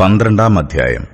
പന്ത്രണ്ടാം അധ്യായം.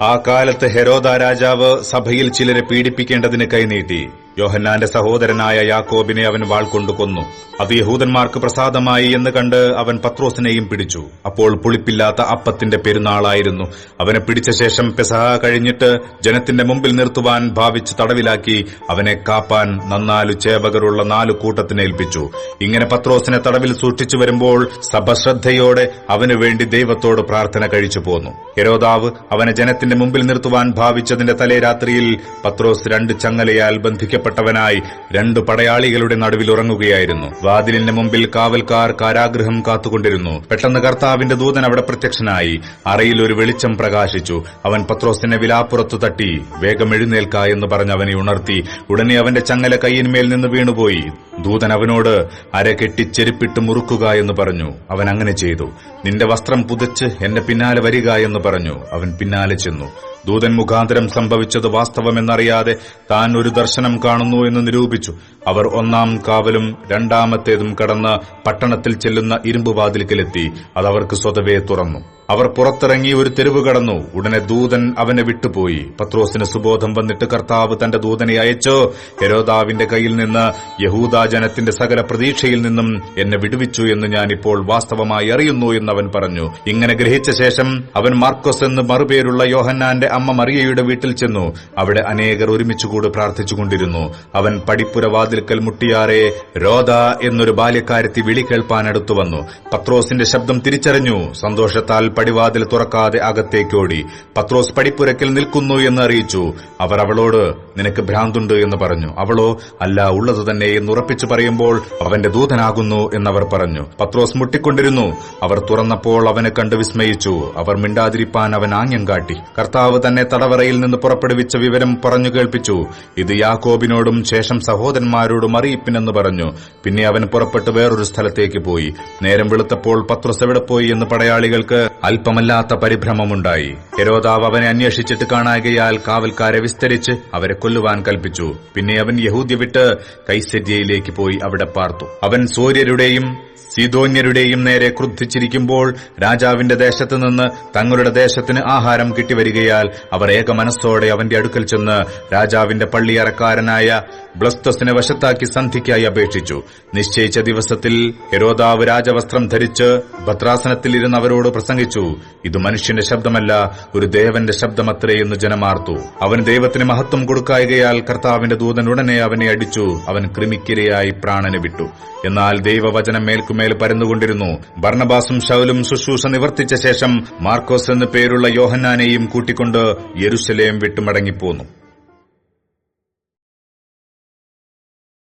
ആ കാലത്ത് ഹെരോദ രാജാവ് സഭയിൽ ചിലരെ പീഡിപ്പിക്കേണ്ടതിന് കൈനീട്ടി. യോഹന്നാന്റെ സഹോദരനായ യാക്കോബിനെ അവൻ വാൾ കൊണ്ടു കൊന്നു. അത് യഹൂദന്മാർക്ക് പ്രസാദമായി എന്ന് കണ്ട് അവൻ പത്രോസിനെയും പിടിച്ചു. അപ്പോൾ പുളിപ്പില്ലാത്ത അപ്പത്തിന്റെ പെരുന്നാളായിരുന്നു. അവനെ പിടിച്ച ശേഷം പെസഹ കഴിഞ്ഞിട്ട് ജനത്തിന്റെ മുമ്പിൽ നിർത്തുവാൻ ഭാവിച്ച് തടവിലാക്കി അവനെ കാപ്പാൻ നന്നാലു ചേവകരുള്ള നാലു കൂട്ടത്തിനെ ഏൽപ്പിച്ചു. ഇങ്ങനെ പത്രോസിനെ തടവിൽ സൂക്ഷിച്ചു വരുമ്പോൾ സഭശ്രദ്ധയോടെ അവനു വേണ്ടി ദൈവത്തോട് പ്രാർത്ഥന കഴിച്ചു പോന്നു. ഹെരോദാവ് അവനെ ജനത്തിന്റെ മുമ്പിൽ നിർത്തുവാൻ ഭാവിച്ചതിന്റെ തലേ രാത്രിയിൽ പത്രോസ് രണ്ട് ചങ്ങലയാൽ ബന്ധിക്കപ്പെട്ടവനായി രണ്ടു പടയാളികളുടെ നടുവിൽ ഉറങ്ങുകയായിരുന്നു. വാതിലിന്റെ മുമ്പിൽ കാവൽക്കാർ കാരാഗ്രഹം കാത്തുകൊണ്ടിരുന്നു. പെട്ടെന്ന് കർത്താവിന്റെ ദൂതൻ അവിടെ പ്രത്യക്ഷനായി. അറയിൽ ഒരു വെളിച്ചം പ്രകാശിച്ചു. അവൻ പത്രോസിനെ വിലാപ്പുറത്തു തട്ടി വേഗം എഴുന്നേൽക്ക എന്ന് പറഞ്ഞ് അവനെ ഉണർത്തി. ഉടനെ അവന്റെ ചങ്ങല കയ്യിന്മേൽ നിന്ന് വീണുപോയി. ദൂതൻ അവനോട് അര കെട്ടി ചെരുപ്പിട്ട് മുറുക്കുക എന്ന് പറഞ്ഞു. അവൻ അങ്ങനെ ചെയ്തു. നിന്റെ വസ്ത്രം പുതച്ച് എന്റെ പിന്നാലെ വരിക എന്ന് പറഞ്ഞു. അവൻ പിന്നാലെ ചെന്നു. ദൂതൻ മുഖാന്തരം സംഭവിച്ചത് വാസ്തവമെന്നറിയാതെ താൻ ഒരു ദർശനം കാണുന്നു എന്ന് നിരൂപിച്ചു. അവർ ഒന്നാം കാവലും രണ്ടാമത്തേതും കടന്ന് പട്ടണത്തിൽ ചെല്ലുന്ന ഇരുമ്പുവാതിൽക്കലെത്തി അതവർക്ക് സ്വതവേ തുറന്നു. അവർ പുറത്തിറങ്ങി ഒരു തെരുവ് കടന്നു. ഉടനെ ദൂതൻ അവനെ വിട്ടുപോയി. പത്രോസിന് സുബോധം വന്നിട്ട് കർത്താവ് തന്റെ ദൂതനെ അയച്ചോ. ഹെരോദാവിന്റെ കയ്യിൽ നിന്ന് യഹൂദാജനത്തിന്റെ സകല പ്രതീക്ഷയിൽ നിന്നും എന്നെ വിടുവിച്ചു എന്ന് ഞാൻ ഇപ്പോൾ വാസ്തവമായി അറിയുന്നു എന്ന് അവൻ പറഞ്ഞു. ഇങ്ങനെ ഗ്രഹിച്ച ശേഷം അവൻ മാർക്കോസ് എന്ന് മറുപേരുള്ള യോഹന്നാന്റെ അമ്മ മറിയയുടെ വീട്ടിൽ ചെന്നു. അവിടെ അനേകർ ഒരുമിച്ചുകൂടി പ്രാർത്ഥിച്ചുകൊണ്ടിരുന്നു. അവൻ പടിപ്പുരവാതിൽക്കൽ മുട്ടിയാറെ രോദ എന്നൊരു ബാല്യക്കാരത്തി വിളി കേൾപ്പാൻ അടുത്തു വന്നു. പത്രോസിന്റെ ശബ്ദം തിരിച്ചറിഞ്ഞു. സന്തോഷത്താൽ പടിവാതിൽ തുറക്കാതെ അകത്തേക്കോടി. പത്രോസ് പടിപ്പുരക്കിൽ നിൽക്കുന്നു എന്ന് അറിയിച്ചു. അവർ അവളോട് നിനക്ക് ഭ്രാന്തുണ്ട് എന്ന് പറഞ്ഞു. അവളോ അല്ല ഉള്ളത് തന്നെ എന്ന് ഉറപ്പിച്ചു പറയുമ്പോൾ അവന്റെ ദൂതനാകുന്നു എന്നവർ പറഞ്ഞു. പത്രോസ് മുട്ടിക്കൊണ്ടിരുന്നു. അവർ തുറന്നപ്പോൾ അവനെ കണ്ട് വിസ്മയിച്ചു. അവർ മിണ്ടാതിരിപ്പാൻ അവൻ ആംഗ്യം കാട്ടി. കർത്താവ് തന്നെ തടവറയിൽ നിന്ന് പുറപ്പെടുവിച്ച വിവരം പറഞ്ഞു കേൾപ്പിച്ചു. ഇത് യാക്കോബിനോടും ശേഷം സഹോദരന്മാരോടും അറിയിപ്പിനെന്ന് പറഞ്ഞു. പിന്നെ അവൻ പുറപ്പെട്ട് വേറൊരു സ്ഥലത്തേക്ക് പോയി. നേരം വെളുത്തപ്പോൾ പത്രോസ് എവിടെ പോയി എന്ന് പടയാളികൾക്ക് അല്പമല്ലാത്ത പരിഭ്രമമുണ്ടായി. ഹെരോദാവ് അവനെ അന്വേഷിച്ചിട്ട് കാണാകയാൽ കാവൽക്കാരെ വിസ്തരിച്ച് അവരെ കൊല്ലുവാൻ കൽപ്പിച്ചു. പിന്നെ അവൻ യഹൂദ്യ വിട്ട് കൈസര്യയിലേക്ക് പോയി അവിടെ പാർത്തു. അവൻ സൂര്യരുടെയും സീതോന്യരുടെയും നേരെ ക്രുദ്ധിച്ചിരിക്കുമ്പോൾ രാജാവിന്റെ ദേശത്ത് നിന്ന് തങ്ങളുടെ ദേശത്തിന് ആഹാരം കിട്ടിവരികയാൽ അവർ ഏക മനസ്സോടെ അവന്റെ അടുക്കൽ ചെന്ന് രാജാവിന്റെ പള്ളിയറക്കാരനായ ബ്ലസ്തസിനെ വശത്താക്കി സന്ധിക്കായി അപേക്ഷിച്ചു. നിശ്ചയിച്ച ദിവസത്തിൽ ഹെരോദാവ് രാജവസ്ത്രം ധരിച്ച് ഭദ്രാസനത്തിലിരുന്ന് അവരോട് പ്രസംഗിച്ചു. ഇത് മനുഷ്യന്റെ ശബ്ദമല്ല ഒരു ദേവന്റെ ശബ്ദമത്രേ എന്ന് ജനമാർത്തു. അവൻ ദൈവത്തിന് മഹത്വം കൊടുക്കായകയാൽ കർത്താവിന്റെ ദൂതൻ ഉടനെ അവനെ അടിച്ചു അവൻ ക്രിമിക്കിരയായി പ്രാണന് വിട്ടു. എന്നാൽ ദൈവവചനം മേൽക്കുമേൽ പരന്നുകൊണ്ടിരുന്നു. ഭർണബാസും ശൗലും ശുശ്രൂഷ നിവർത്തിച്ച ശേഷം മാർക്കോസ് എന്നു പേരുള്ള യോഹന്നാനെയും കൂട്ടിക്കൊണ്ട് യെരുസലേം വിട്ടുമടങ്ങിപ്പോന്നു.